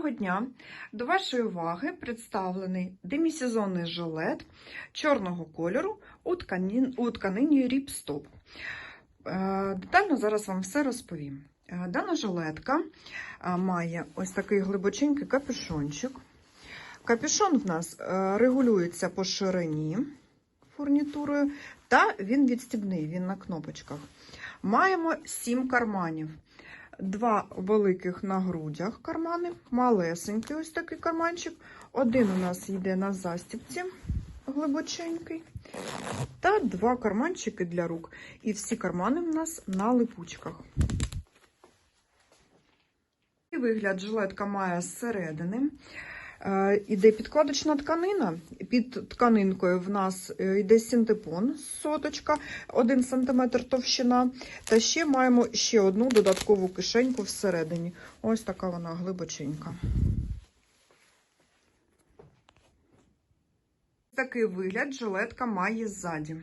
Доброго дня! До вашої уваги представлений демісезонний жилет чорного кольору у, ткані... у тканині Ріпстоп. Е, Детально зараз вам все розповім. Е, Дана жилетка е, має ось такий глибоченький капюшончик. Капюшон в нас регулюється по ширині фурнітурою, та він відстібний, він на кнопочках. Маємо 7 карманів. Два великих на грудях кармани, малесенький ось такий карманчик. Один у нас йде на застібці глибоченький. Та два карманчики для рук. І всі кармани в нас на липучках. І вигляд жилетка має зсередини. Е, Іде підкладочна тканина. Під тканинкою в нас е, йде синтепон соточка, 1 см товщина. Та ще маємо ще одну додаткову кишеньку всередині. Ось така вона глибоченька. Такий вигляд жилетка має ззаді.